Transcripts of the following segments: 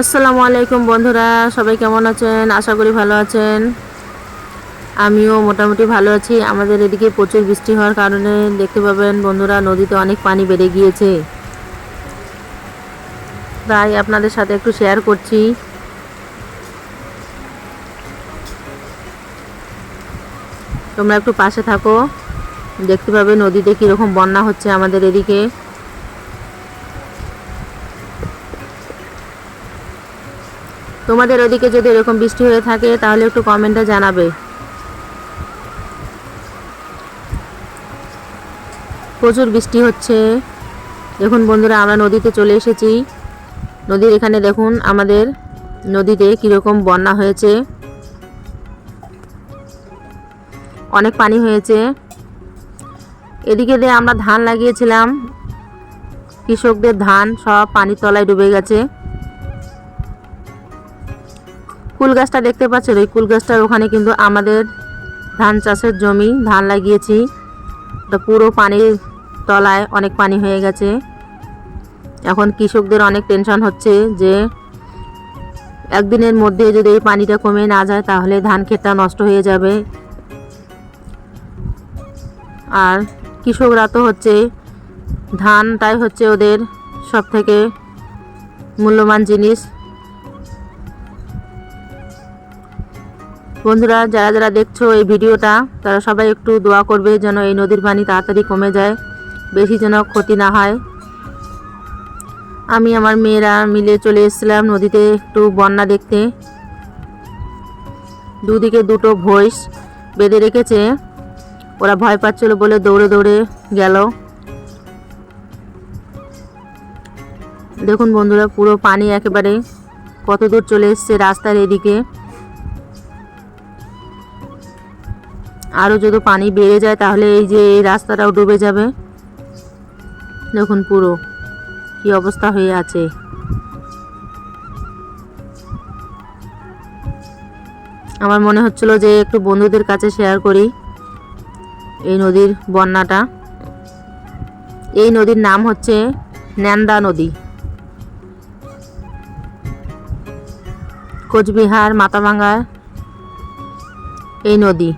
আসসালামু আলাইকুম বন্ধুরা, সবাই কেমন আছেন? আশা করি ভালো আছেন। আমিও মোটামুটি ভালো আছি। আমাদের এদিকে প্রচুর বৃষ্টি হওয়ার কারণে দেখতে পাবেন বন্ধুরা, নদীতে অনেক পানি বেড়ে গিয়েছে। তাই আপনাদের সাথে একটু শেয়ার করছি। তোমরা একটু পাশে থাকো। দেখতে পাবে নদীতে কীরকম বন্যা হচ্ছে আমাদের এদিকে। তোমাদের ওদিকে যদি এরকম বৃষ্টি হয়ে থাকে, তাহলে একটু কমেন্টে জানাবে। প্রচুর বৃষ্টি হচ্ছে। দেখুন বন্ধুরা, আমরা নদীতে চলে এসেছি। নদীর এখানে দেখুন, আমাদের নদীতে কীরকম বন্যা হয়েছে। অনেক পানি হয়েছে। এদিকে দিয়ে আমরা ধান লাগিয়েছিলাম। কৃষকদের ধান সব পানির তলায় ডুবে গেছে। কুল গাছটা দেখতে পাচ্ছেন? ওই কুল গাছটার ওখানে কিন্তু আমাদের ধান চাষের জমি, ধান লাগিয়েছি। ওটা পুরো পানির তলায় অনেক পানি হয়ে গেছে। এখন কৃষকদের অনেক টেনশন হচ্ছে যে একদিনের মধ্যে যদি এই পানিটা কমে না যায়, তাহলে ধান ক্ষেতটা নষ্ট হয়ে যাবে। আর কৃষকরা তো হচ্ছে ধানটাই হচ্ছে ওদের সব থেকে মূল্যবান জিনিস। বন্ধুরা, যারা যারা দেখছ এই ভিডিওটা, তারা সবাই একটু দোয়া করবে যেন এই নদীর পানি তাড়াতাড়ি কমে যায়, বেশি যেন ক্ষতি না হয়। আমি আমার মেয়েরা মিলে চলে এসেছিলাম নদীতে একটু বন্যা দেখতে। দুদিকে দুটো ভৈঁস বেঁধে রেখেছে। ওরা ভয় পাচ্ছিল বলে দৌড়ে দৌড়ে গেল। দেখুন বন্ধুরা, পুরো পানি একেবারে কত দূর চলে এসছে রাস্তার এদিকে। আরও যদি পানি বেড়ে যায়, তাহলে এই যে এই রাস্তাটাও ডুবে যাবে। দেখুন পুরো কি অবস্থা হয়ে আছে। আমার মনে হচ্ছিল যে একটু বন্ধুদের কাছে শেয়ার করি এই নদীর বন্যাটা। এই নদীর নাম হচ্ছে ন্যান্দা নদী। কোচবিহার, মাথাভাঙ্গা এই নদী।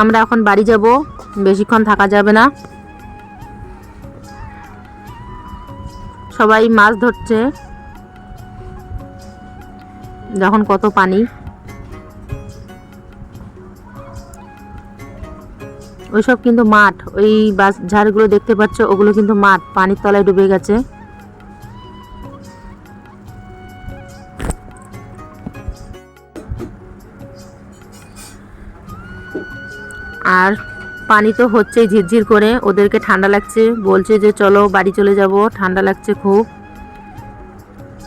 আমরা এখন বাড়ি যাব। বেশিক্ষণ থাকা যাবে না। সবাই মাছ ধরছে। যখন কত পানি। ওইসব কিন্তু মাঠ। ওই বাস ঝাড়গুলো দেখতে পাচ্ছ, ওগুলো কিন্তু মাঠ। পানির তলায় ডুবে গেছে। আর পানি তো হচ্ছে ঝিরঝির করে। ওদেরকে ঠান্ডা লাগছে। বলছে যে, চলো বাড়ি চলে যাব। ঠান্ডা লাগছে খুব।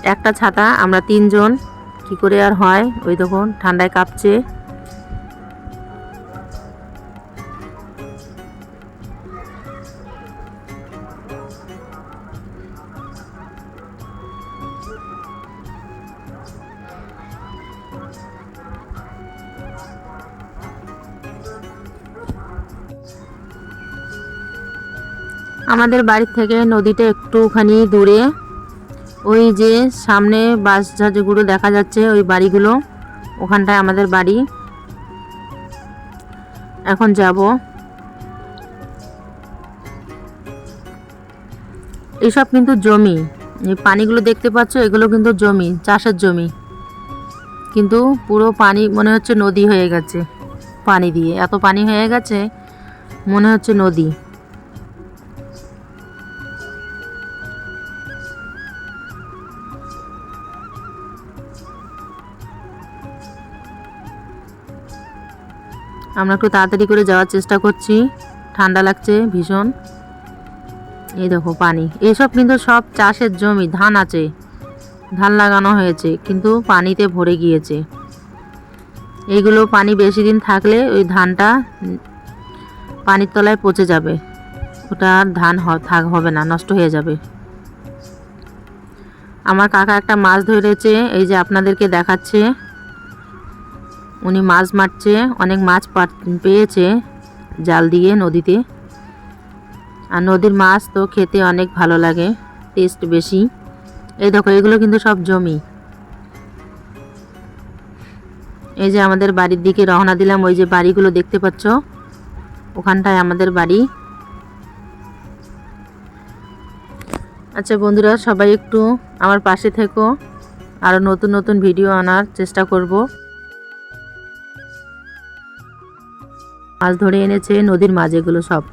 একটা ছাতা, আমরা তিনজন। কি করে আর হয়? ওই তখন ঠান্ডায় কাঁপছে। আমাদের বাড়ি থেকে নদীটা একটুখানি দূরে। ওই যে সামনে বাস জাহাজগুলো দেখা যাচ্ছে, ওই বাড়িগুলো। ওখানটায় আমাদের বাড়ি। এখন যাব। এইসব কিন্তু জমি। এই পানিগুলো দেখতে পাচ্ছ, এগুলো কিন্তু জমি, চাষের জমি। কিন্তু পুরো পানি মনে হচ্ছে নদী হয়ে গেছে। পানি দিয়ে, এত পানি হয়ে গেছে, মনে হচ্ছে নদী। আমরা একটু তাড়াতাড়ি করে যাওয়ার চেষ্টা করছি। ঠান্ডা লাগছে, ভীষণ। এই দেখো পানি। এসব কিন্তু সব চাষের জমি, ধান আছে। ধান লাগানো হয়েছে, কিন্তু পানিতে ভরে গিয়েছে। এইগুলো পানি বেশি দিন থাকলে ওই ধানটা পানির তলায় পচে যাবে। ওটা আর ধান থাক, হবে না, নষ্ট হয়ে যাবে। আমার কাকা একটা মাছ ধরেছে, এই যে আপনাদেরকে দেখাচ্ছে। উনি মাছ মারছে, অনেক মাছ পেয়েছে জাল দিয়ে নদীতে। আর নদীর মাছ তো খেতে অনেক ভালো লাগে টেস্ট বেশি। এই দেখো, এগুলো কিন্তু সব জমি। এই যে আমাদের বাড়ির দিকে রওনা দিলাম, ওই যে বাড়িগুলো দেখতে পাচ্ছ, ওখানটায় আমাদের বাড়ি। আচ্ছা বন্ধুরা, সবাই একটু আমার পাশে থেকো আরও নতুন নতুন ভিডিও আনার চেষ্টা করব। মাছ ধরে এনেছে, নদীর মাছ এগুলো সব।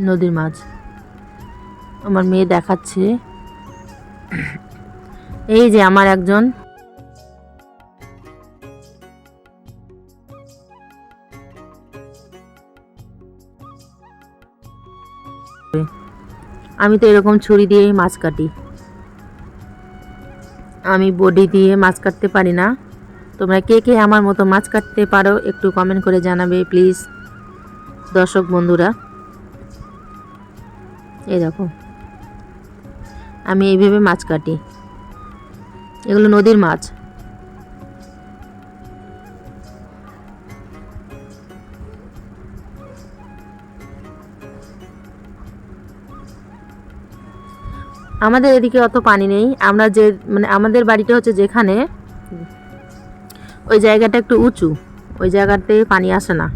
নদীর মাছ। আমার মেয়ে দেখাচ্ছে। এই যে আমার একজন। আমি তো এরকম ছুরি দিয়ে মাছ কাটি। আমি বডি দিয়ে মাছ কাটতে পারি না। তোমরা কে কে আমার মতো মাছ কাটতে পারো একটু কমেন্ট করে জানাবে প্লিজ দর্শক বন্ধুরা, এই দেখো, আমি এইভাবে মাছ কাটি। এগুলো নদীর মাছ। আমাদের এদিকে অত পানি নেই। আমরা যে মানে আমাদের বাড়িটা হচ্ছে যেখানে ওই জায়গাটা একটু উঁচু, ওই জায়গাতে পানি আসে না।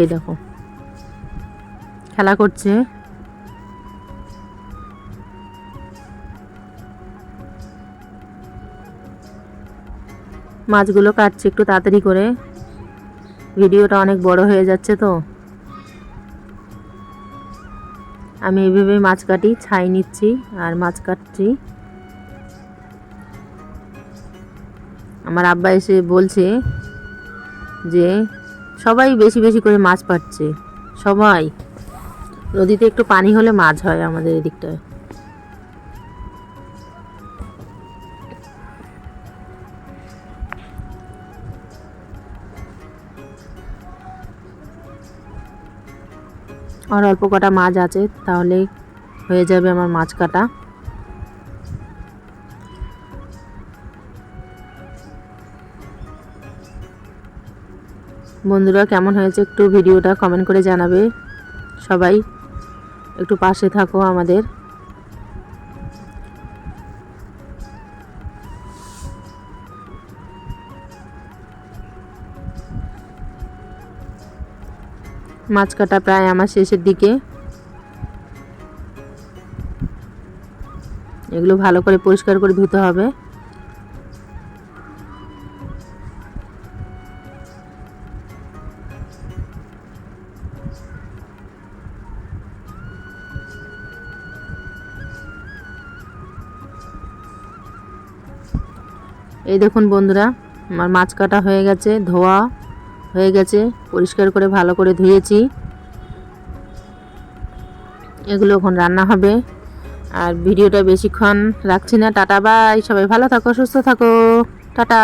এই দেখো, খেলা করছে। মাছগুলো কাটছে একটু তাড়াতাড়ি করে। ভিডিওটা অনেক বড় হয়ে যাচ্ছে তো। আমি এভাবে মাছ কাটি, ছাই নিচ্ছি আর মাছ কাটছি। আমার আব্বা এসে বলছে যে সবাই বেশি বেশি করে মাছ পাচ্ছে সবাই। নদীতে একটু পানি হলে মাছ হয় আমাদের এদিকটায়। আর অল্প কটা মাছ আছে, তাহলে হয়ে যাবে আমার মাছ কাটা। বন্ধুরা, কেমন হয়েছে একটু ভিডিওটা কমেন্ট করে জানাবে। সবাই একটু পাশে থাকো আমাদের। মাছ কাটা প্রায় আমার শেষের দিকে। এগুলো ভালো করে পরিষ্কার করে ধুতে হবে। এই দেখুন বন্ধুরা, আমার মাছ কাটা হয়ে গেছে, ধোয়া। হয়ে গেছে। পরিষ্কার করে ভালো করে ধুয়েছি। এগুলো এখন রান্না হবে। আর ভিডিওটা বেশিক্ষণ রাখছি না। Tata, bye. সবাই ভালো থাকো, সুস্থ থাকো। টাটা।